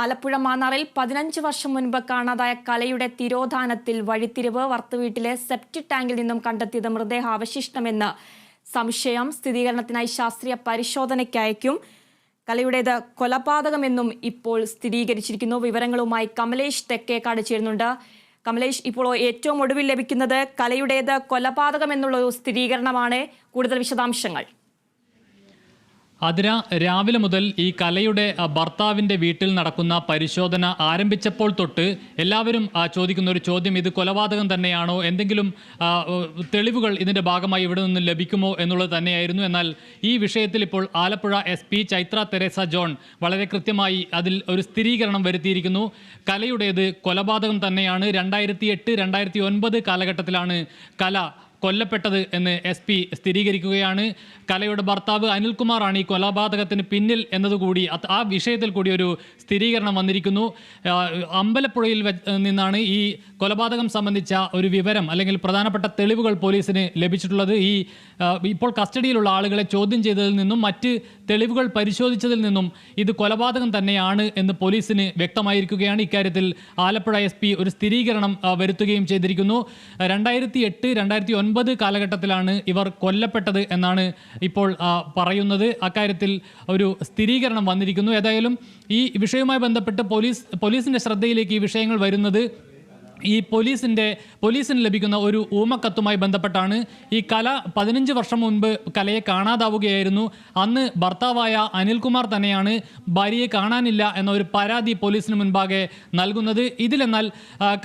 ആലപ്പുഴ മാന്നാറിൽ പതിനഞ്ച് വർഷം മുൻപ് കാണാതായ കലയുടെ തിരോധാനത്തിൽ വഴിത്തിരിവ് വർത്തുവീട്ടിലെ സെപ്റ്റി ടാങ്കിൽ നിന്നും കണ്ടെത്തിയത് മൃതദേഹാവശിഷ്ടമെന്ന് സംശയം സ്ഥിരീകരണത്തിനായി ശാസ്ത്രീയ പരിശോധനയ്ക്ക് അയക്കും. കലയുടേത് കൊലപാതകമെന്നും ഇപ്പോൾ സ്ഥിരീകരിച്ചിരിക്കുന്നു. വിവരങ്ങളുമായി കമലേഷ് തെക്കേക്കാട് ചേരുന്നുണ്ട്. കമലേഷ് ഇപ്പോൾ ഏറ്റവും ഒടുവിൽ ലഭിക്കുന്നത് കലയുടേത് കൊലപാതകമെന്നുള്ള ഒരു സ്ഥിരീകരണമാണ്. കൂടുതൽ വിശദാംശങ്ങൾ. അതിര രാവിലെ മുതൽ ഈ കലയുടെ ഭർത്താവിന്റെ വീട്ടിൽ നടക്കുന്ന പരിശോധന ആരംഭിച്ചപ്പോൾ തൊട്ട് എല്ലാവരും ചോദിക്കുന്ന ഒരു ചോദ്യം ഇത് കൊലപാതകം തന്നെയാണോ? എന്തെങ്കിലും തെളിവുകൾ ഇതിന്റെ ഭാഗമായി ഇവിടെ നിന്ന് ലഭിക്കുമോ എന്നുള്ളത് തന്നെയായിരുന്നു. എന്നാൽ ഈ വിഷയത്തിൽ ഇപ്പോൾ ആലപ്പുഴ എസ് പി ചൈത്ര തെരേസ ജോൺ വളരെ കൃത്യമായി അതിൽ ഒരു സ്ഥിരീകരണം വരുത്തിയിരിക്കുന്നു. കലയുടേത് കൊലപാതകം തന്നെയാണ്. രണ്ടായിരത്തി എട്ട് രണ്ടായിരത്തി ഒൻപത് കാലഘട്ടത്തിലാണ് കല കൊല്ലപ്പെട്ടത് എന്ന് എസ് പി സ്ഥിരീകരിക്കുകയാണ്. കലയുടെ ഭർത്താവ് അനിൽകുമാറാണ് ഈ കൊലപാതകത്തിന് പിന്നിൽ എന്നതുകൂടി ആ വിഷയത്തിൽ കൂടി ഒരു സ്ഥിരീകരണം വന്നിരിക്കുന്നു. അമ്പലപ്പുഴയിൽ നിന്നാണ് ഈ കൊലപാതകം സംബന്ധിച്ച ഒരു വിവരം അല്ലെങ്കിൽ പ്രധാനപ്പെട്ട തെളിവുകൾ പോലീസിന് ലഭിച്ചിട്ടുള്ളത്. ഈ ഇപ്പോൾ കസ്റ്റഡിയിലുള്ള ആളുകളെ ചോദ്യം ചെയ്തതിൽ നിന്നും മറ്റ് തെളിവുകൾ പരിശോധിച്ചതിൽ നിന്നും ഇത് കൊലപാതകം തന്നെയാണ് എന്ന് പോലീസിന് വ്യക്തമായിരിക്കുകയാണ്. ഇക്കാര്യത്തിൽ ആലപ്പുഴ എസ് ഒരു സ്ഥിരീകരണം വരുത്തുകയും ചെയ്തിരിക്കുന്നു. രണ്ടായിരത്തി എട്ട് രണ്ടായിരത്തി ഒൻപത് കാലഘട്ടത്തിലാണ് ഇവർ കൊല്ലപ്പെട്ടത് എന്നാണ് ഇപ്പോൾ പറയുന്നത്. അക്കാര്യത്തിൽ ഒരു സ്ഥിരീകരണം വന്നിരിക്കുന്നു. ഏതായാലും ഈ വിഷയവുമായി ബന്ധപ്പെട്ട് പോലീസ് പോലീസിന്റെ ശ്രദ്ധയിലേക്ക് ഈ വിഷയങ്ങൾ വരുന്നത് ഈ പോലീസിന്റെ പോലീസിന് ലഭിക്കുന്ന ഒരു ഊമക്കത്തുമായി ബന്ധപ്പെട്ടാണ് ഈ കല പതിനഞ്ച് വർഷം മുൻപ് കലയെ കാണാതാവുകയായിരുന്നു. അന്ന് ഭർത്താവായ അനിൽകുമാർ തന്നെയാണ് ഭാര്യയെ കാണാനില്ല എന്ന ഒരു പരാതി പോലീസിന് മുൻപാകെ നൽകുന്നത്. ഇതിലെന്നാൽ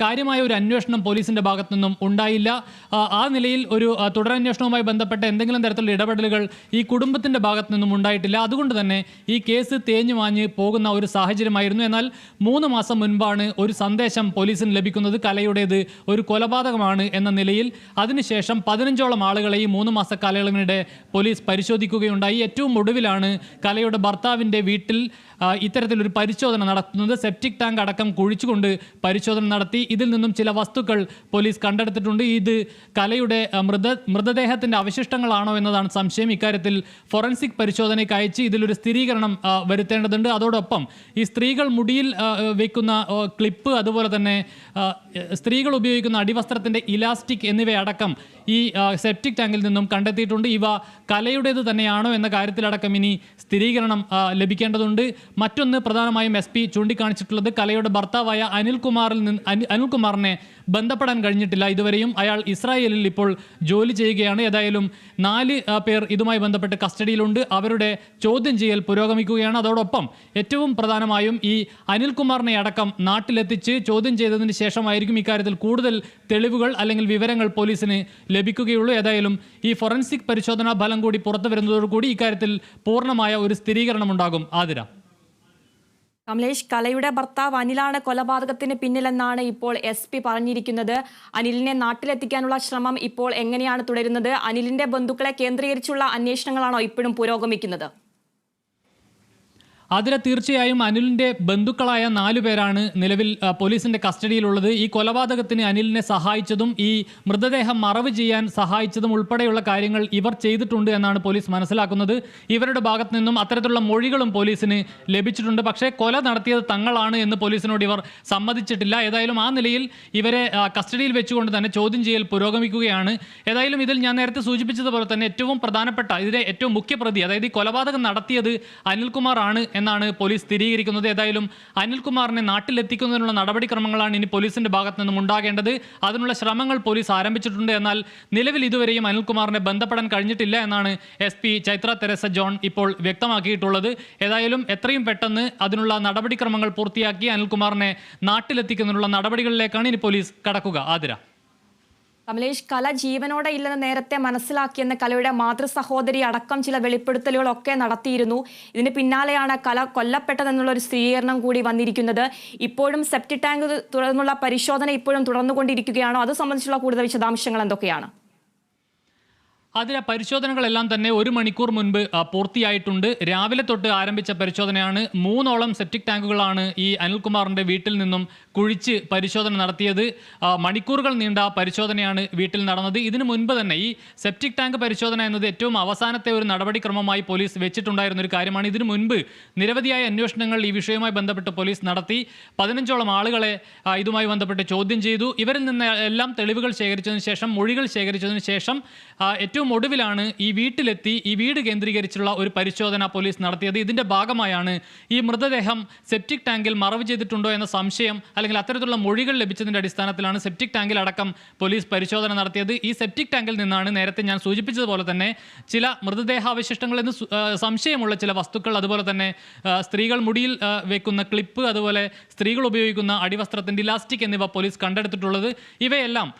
കാര്യമായ ഒരു അന്വേഷണം പോലീസിന്റെ ഭാഗത്തു നിന്നും ഉണ്ടായില്ല. ആ, നിലയിൽ ഒരു തുടരന്വേഷണവുമായി ബന്ധപ്പെട്ട എന്തെങ്കിലും തരത്തിലുള്ള ഇടപെടലുകൾ ഈ കുടുംബത്തിന്റെ ഭാഗത്തു നിന്നും ഉണ്ടായിട്ടില്ല. അതുകൊണ്ട് തന്നെ ഈ കേസ് തേഞ്ഞു മാഞ്ഞ് പോകുന്ന ഒരു സാഹചര്യമായിരുന്നു. എന്നാൽ മൂന്ന് മാസം മുൻപാണ് ഒരു സന്ദേശം പോലീസിന് ലഭിക്കുന്നത്. കലയുടേത് ഒരു കൊലപാതകമാണ് എന്ന നിലയിൽ അതിനുശേഷം പതിനഞ്ചോളം ആളുകളെ ഈ മൂന്ന് മാസ കാലയളവിനിടെ പോലീസ് പരിശോധിക്കുകയുണ്ടായി. ഏറ്റവും ഒടുവിലാണ് കലയുടെ ഭർത്താവിന്റെ വീട്ടിൽ ഇത്തരത്തിലൊരു പരിശോധന നടത്തുന്നത്. സെപ്റ്റിക് ടാങ്ക് അടക്കം കുഴിച്ചുകൊണ്ട് പരിശോധന നടത്തി. ഇതിൽ നിന്നും ചില വസ്തുക്കൾ പോലീസ് കണ്ടെടുത്തിട്ടുണ്ട്. ഇത് കലയുടെ മൃത മൃതദേഹത്തിന്റെ അവശിഷ്ടങ്ങളാണോ എന്നതാണ് സംശയം. ഇക്കാര്യത്തിൽ ഫോറൻസിക് പരിശോധനയ്ക്ക് അയച്ച് ഇതിലൊരു സ്ഥിരീകരണം വരുത്തേണ്ടതുണ്ട്. അതോടൊപ്പം ഈ സ്ത്രീകൾ മുടിയിൽ വെക്കുന്ന ക്ലിപ്പ് അതുപോലെ തന്നെ സ്ത്രീകൾ ഉപയോഗിക്കുന്ന അടിവസ്ത്രത്തിന്റെ ഇലാസ്റ്റിക് എന്നിവയടക്കം ഈ സെപ്റ്റിക് ടാങ്കിൽ നിന്നും കണ്ടെത്തിയിട്ടുണ്ട്. ഇവ കലയുടേത് തന്നെയാണോ എന്ന കാര്യത്തിലടക്കം ഇനി സ്ഥിരീകരണം ലഭിക്കേണ്ടതുണ്ട്. മറ്റൊന്ന് പ്രധാനമായും എസ് പി ചൂണ്ടിക്കാണിച്ചിട്ടുള്ളത് കലയുടെ ഭർത്താവായ അനിൽകുമാറിൽ നിന്ന് അനിൽ അനിൽകുമാറിനെ ബന്ധപ്പെടാൻ കഴിഞ്ഞിട്ടില്ല. ഇതുവരെയും അയാൾ ഇസ്രായേലിൽ ഇപ്പോൾ ജോലി ചെയ്യുകയാണ്. ഏതായാലും നാല് പേർ ഇതുമായി ബന്ധപ്പെട്ട് കസ്റ്റഡിയിലുണ്ട്. അവരുടെ ചോദ്യം ചെയ്യൽ പുരോഗമിക്കുകയാണ്. അതോടൊപ്പം ഏറ്റവും പ്രധാനമായും ഈ അനിൽകുമാറിനെ അടക്കം നാട്ടിലെത്തിച്ച് ചോദ്യം ചെയ്തതിന് ശേഷമായിരിക്കും ഇക്കാര്യത്തിൽ കൂടുതൽ തെളിവുകൾ അല്ലെങ്കിൽ വിവരങ്ങൾ പോലീസിന് ലഭിക്കുകയുള്ളൂ. ഏതായാലും ഈ ഫോറൻസിക് പരിശോധനാ ഫലം കൂടി പുറത്തു വരുന്നതോടുകൂടി ഇക്കാര്യത്തിൽ പൂർണമായ ഒരു സ്ഥിരീകരണം ഉണ്ടാകും ആതിര. കമലേഷ് കലയുടെ ഭർത്താവ് അനിലാണ് കൊലപാതകത്തിന് പിന്നിലെന്നാണ് ഇപ്പോൾ എസ് പി പറഞ്ഞിരിക്കുന്നത്. അനിലിനെ നാട്ടിലെത്തിക്കാനുള്ള ശ്രമം ഇപ്പോൾ എങ്ങനെയാണ് തുടരുന്നത്? അനിലിന്റെ ബന്ധുക്കളെ കേന്ദ്രീകരിച്ചുള്ള അന്വേഷണങ്ങളാണോ ഇപ്പോഴും പുരോഗമിക്കുന്നത്? അതിൽ തീർച്ചയായും അനിലിന്റെ ബന്ധുക്കളായ നാലു പേരാണ് നിലവിൽ പോലീസിന്റെ കസ്റ്റഡിയിലുള്ളത്. ഈ കൊലപാതകത്തിന് അനിലിനെ സഹായിച്ചതും ഈ മൃതദേഹം മറവ് ചെയ്യാൻ സഹായിച്ചതും ഉൾപ്പെടെയുള്ള കാര്യങ്ങൾ ഇവർ ചെയ്തിട്ടുണ്ട് എന്നാണ് പോലീസ് മനസ്സിലാക്കുന്നത്. ഇവരുടെ ഭാഗത്ത് നിന്നും അത്തരത്തിലുള്ള മൊഴികളും പോലീസിന് ലഭിച്ചിട്ടുണ്ട്. പക്ഷേ കൊല നടത്തിയത് തങ്ങളാണ് എന്ന് പോലീസിനോട് ഇവർ സമ്മതിച്ചിട്ടില്ല. ഏതായാലും ആ നിലയിൽ ഇവരെ കസ്റ്റഡിയിൽ വെച്ചുകൊണ്ട് തന്നെ ചോദ്യം ചെയ്യൽ പുരോഗമിക്കുകയാണ്. ഏതായാലും ഇതിൽ ഞാൻ നേരത്തെ സൂചിപ്പിച്ചതുപോലെ തന്നെ ഏറ്റവും പ്രധാനപ്പെട്ട ഇതിലെ ഏറ്റവും മുഖ്യപ്രതി അതായത് ഈ കൊലപാതകം നടത്തിയത് അനിൽകുമാർ ആണ് എന്നാണ് പോലീസ് സ്ഥിരീകരിക്കുന്നത്. ഏതായാലും അനിൽകുമാറിനെ നാട്ടിലെത്തിക്കുന്നതിനുള്ള നടപടിക്രമങ്ങളാണ് ഇനി പോലീസിന്റെ ഭാഗത്തു നിന്നും ഉണ്ടാകേണ്ടത്. അതിനുള്ള ശ്രമങ്ങൾ പോലീസ് ആരംഭിച്ചിട്ടുണ്ട്. എന്നാൽ നിലവിൽ ഇതുവരെയും അനിൽകുമാറിനെ ബന്ധപ്പെടാൻ കഴിഞ്ഞിട്ടില്ല എന്നാണ് എസ് പി ചൈത്ര തെരേസ ജോൺ ഇപ്പോൾ വ്യക്തമാക്കിയിട്ടുള്ളത്. ഏതായാലും എത്രയും പെട്ടെന്ന് അതിനുള്ള നടപടിക്രമങ്ങൾ പൂർത്തിയാക്കി അനിൽകുമാറിനെ നാട്ടിലെത്തിക്കുന്നതിനുള്ള നടപടികളിലേക്കാണ് ഇനി പോലീസ് കടക്കുക. ആതിര. കമലേഷ് കല ജീവനോടെ ഇല്ലെന്ന് നേരത്തെ മനസ്സിലാക്കിയെന്ന് കലയുടെ മാതൃ സഹോദരി അടക്കം ചില വെളിപ്പെടുത്തലുകളൊക്കെ നടത്തിയിരുന്നു. ഇതിന് പിന്നാലെയാണ് കല കൊല്ലപ്പെട്ടതെന്നുള്ള ഒരു സ്ഥിരീകരണം കൂടി വന്നിരിക്കുന്നത്. ഇപ്പോഴും സെപ്റ്റി ടാങ്ക് തുടർന്നുള്ള പരിശോധന ഇപ്പോഴും തുടർന്നുകൊണ്ടിരിക്കുകയാണോ. അത് സംബന്ധിച്ചുള്ള കൂടുതൽ വിശദാംശങ്ങൾ എന്തൊക്കെയാണ്? അതിലെ പരിശോധനകളെല്ലാം തന്നെ ഒരു മണിക്കൂർ മുൻപ് പൂർത്തിയായിട്ടുണ്ട്. രാവിലെ തൊട്ട് ആരംഭിച്ച പരിശോധനയാണ്. മൂന്നോളം സെപ്റ്റിക് ടാങ്കുകളാണ് ഈ അനിൽകുമാറിന്റെ വീട്ടിൽ നിന്നും കുഴിച്ച് പരിശോധന നടത്തിയത്. മണിക്കൂറുകൾ നീണ്ട പരിശോധനയാണ് വീട്ടിൽ നടന്നത്. ഇതിനു മുൻപ് തന്നെ ഈ സെപ്റ്റിക് ടാങ്ക് പരിശോധന എന്നത് ഏറ്റവും അവസാനത്തെ ഒരു നടപടിക്രമമായി പോലീസ് വെച്ചിട്ടുണ്ടായിരുന്ന ഒരു കാര്യമാണ്. ഇതിനു മുൻപ് നിരവധിയായ അന്വേഷണങ്ങൾ ഈ വിഷയവുമായി ബന്ധപ്പെട്ട് പോലീസ് നടത്തി. പതിനഞ്ചോളം ആളുകളെ ഇതുമായി ബന്ധപ്പെട്ട് ചോദ്യം ചെയ്തു. ഇവരിൽ നിന്ന് എല്ലാം തെളിവുകൾ ശേഖരിച്ചതിന് ശേഷം മൊഴികൾ ശേഖരിച്ചതിന് ശേഷം ആ, ഏറ്റവും ഒടുവിലാണ് ഈ വീട്ടിലെത്തി ഈ വീട് കേന്ദ്രീകരിച്ചുള്ള ഒരു പരിശോധന പോലീസ് നടത്തിയത്. ഇതിന്റെ ഭാഗമായാണ് ഈ മൃതദേഹം സെപ്റ്റിക് ടാങ്കിൽ മറവ് ചെയ്തിട്ടുണ്ടോ എന്ന സംശയം അല്ലെങ്കിൽ അത്തരത്തിലുള്ള മൊഴികൾ ലഭിച്ചതിന്റെ അടിസ്ഥാനത്തിലാണ് സെപ്റ്റിക് ടാങ്കിൽ അടക്കം പോലീസ് പരിശോധന നടത്തിയത്. ഈ സെപ്റ്റിക് ടാങ്കിൽ നിന്നാണ് നേരത്തെ ഞാൻ സൂചിപ്പിച്ചതുപോലെ തന്നെ ചില മൃതദേഹാവശിഷ്ടങ്ങൾ എന്ന് സംശയമുള്ള ചില വസ്തുക്കൾ അതുപോലെ തന്നെ സ്ത്രീകൾ മുടിയിൽ വെക്കുന്ന ക്ലിപ്പ് അതുപോലെ സ്ത്രീകൾ ഉപയോഗിക്കുന്ന അടിവസ്ത്രത്തിന്റെ ഇലാസ്റ്റിക് എന്നിവ പോലീസ് കണ്ടെടുത്തിട്ടുള്ളത്. ഇവയെല്ലാം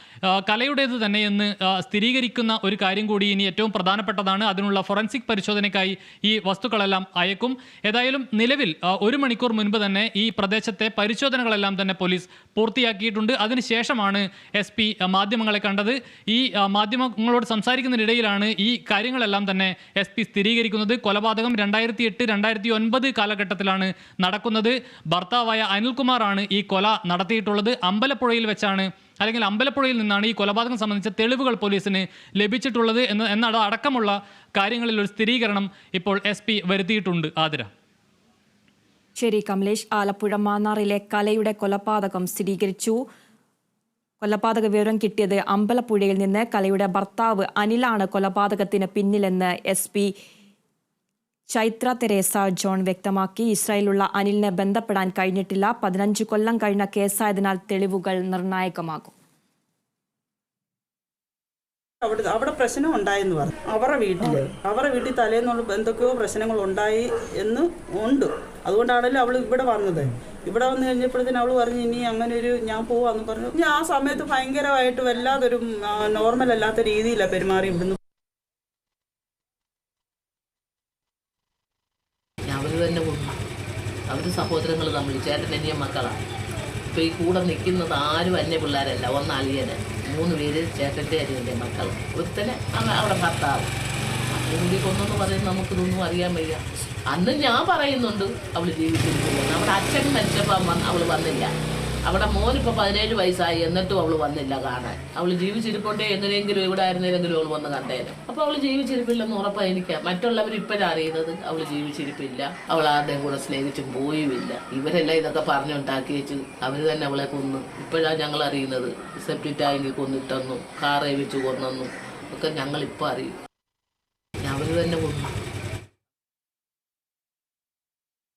കലയുടേത് തന്നെയെന്ന് എന്ന് സ്ഥിരീകരിക്കുന്ന ഒരു കാര്യം കൂടി ഇനി ഏറ്റവും പ്രധാനപ്പെട്ടതാണ്. അതിനുള്ള ഫോറൻസിക് പരിശോധനയ്ക്കായി ഈ വസ്തുക്കളെല്ലാം അയക്കും. ഏതായാലും നിലവിൽ ഒരു മണിക്കൂർ മുൻപ് തന്നെ ഈ പ്രദേശത്തെ പരിശോധനകളെല്ലാം തന്നെ പോലീസ് പൂർത്തിയാക്കിയിട്ടുണ്ട്. അതിനുശേഷമാണ് എസ് പി മാധ്യമങ്ങളെ കണ്ടത്. ഈ മാധ്യമങ്ങളോട് സംസാരിക്കുന്നതിനിടയിലാണ് ഈ കാര്യങ്ങളെല്ലാം തന്നെ എസ് പി സ്ഥിരീകരിക്കുന്നത്. കൊലപാതകം രണ്ടായിരത്തി എട്ട് രണ്ടായിരത്തി ഒൻപത് കാലഘട്ടത്തിലാണ് നടക്കുന്നത്. ഭർത്താവായ അനിൽകുമാറാണ് ഈ കൊല നടത്തിയിട്ടുള്ളത്. അമ്പലപ്പുഴയിൽ വെച്ചാണ് അല്ലെങ്കിൽ അമ്പലപ്പുഴയിൽ നിന്നാണ് ഈ കൊലപാതകം സംബന്ധിച്ച തെളിവുകൾ പോലീസിന് ലഭിച്ചിട്ടുള്ളത് എന്ന് എന്നാണ് അടക്കമുള്ള കാര്യങ്ങളിൽ ഒരു സ്ഥിരീകരണം ഇപ്പോൾ എസ് പി വരുത്തിയിട്ടുണ്ട്. ആതിര. ശരി കമലേഷ്. ആലപ്പുഴ മാന്നാറിലെ കലയുടെ കൊലപാതകം സ്ഥിരീകരിച്ചു. കൊലപാതക വിവരം കിട്ടിയത് അമ്പലപ്പുഴയിൽ നിന്ന് കലയുടെ ഭർത്താവ് അനിലാണ് കൊലപാതകത്തിന് പിന്നിലെന്ന് എസ് ചൈത്ര തെരേസ ജോൺ വ്യക്തമാക്കി ഇസ്രായേലുള്ള അനിലിനെ ബന്ധപ്പെടാൻ കഴിഞ്ഞിട്ടില്ല. പതിനഞ്ച് കൊല്ലം കഴിഞ്ഞ കേസായതിനാൽ തെളിവുകൾ നിർണായകമാകും. അവിടെ അവിടെ പ്രശ്നം ഉണ്ടായെന്ന് പറഞ്ഞു. അവരുടെ വീട്ടിൽ അവരുടെ വീട്ടിൽ തലേന്നുള്ള എന്തൊക്കെയോ പ്രശ്നങ്ങൾ ഉണ്ടായി എന്ന് ഉണ്ട്. അതുകൊണ്ടാണല്ലോ അവൾ ഇവിടെ വന്നത്. ഇവിടെ വന്നു കഴിഞ്ഞപ്പോഴത്തേന് അവൾ പറഞ്ഞു ഇനി അങ്ങനെ ഒരു ഞാൻ പോവാന്ന് പറഞ്ഞു. ആ സമയത്ത് ഭയങ്കരമായിട്ട് വല്ലാതൊരു നോർമൽ അല്ലാത്ത രീതിയിലാണ് പെരുമാറി ഇവിടുന്ന് അവർ തന്നെ കൊന്നു അവർ തമ്മിൽ ചേട്ടൻ അനിയൻ മക്കളാണ് ഇപ്പം ഈ കൂടെ നിൽക്കുന്നത് ആരും അന്യ പിള്ളേരല്ല ഒന്ന് അളിയന് മൂന്ന് പേര് ചേട്ടന്റെ അനിയന്റെ മക്കൾ ഒരുത്തന് അവ അവിടെ ഭർത്താവ്. അതിനുവേണ്ടി കൊന്നെന്ന് പറയുന്നത് നമുക്കിതൊന്നും അറിയാൻ വയ്യ. അന്ന് ഞാൻ പറയുന്നുണ്ട് അവൾ ജീവിച്ചിരിക്കുന്നു. നമ്മുടെ അച്ഛൻ മരിച്ചപ്പോൾ അവൾ വന്നില്ല. അവിടെ മോനിപ്പോൾ പതിനേഴ് വയസ്സായി എന്നിട്ടും അവൾ വന്നില്ല കാണാൻ. അവൾ ജീവിച്ചിരിപ്പോട്ടെ എങ്ങനെയെങ്കിലും ഇവിടെ ആയിരുന്നെങ്കിലും അവൾ വന്ന് കണ്ടേനെ. അപ്പോൾ അവൾ ജീവിച്ചിരിപ്പില്ലെന്ന് ഉറപ്പാ എനിക്ക്. മറ്റുള്ളവർ ഇപ്പോഴാണ് അറിയുന്നത് അവൾ ജീവിച്ചിരിപ്പില്ല. അവൾ ആരുടെയും കൂടെ സ്നേഹിച്ചും പോയുമില്ല. ഇവരെല്ലാം ഇതൊക്കെ പറഞ്ഞുണ്ടാക്കി വെച്ച് അവർ തന്നെ അവളെ കൊന്നു. ഇപ്പോഴാണ് ഞങ്ങൾ അറിയുന്നത്. സെപ്റ്റി ടാങ്കിൽ കൊന്നിട്ടെന്നും കാറേ വെച്ച് കൊന്നെന്നും. ഒക്കെ ഞങ്ങൾ ഇപ്പോൾ അറിയും. അവർ തന്നെ കൊന്നു.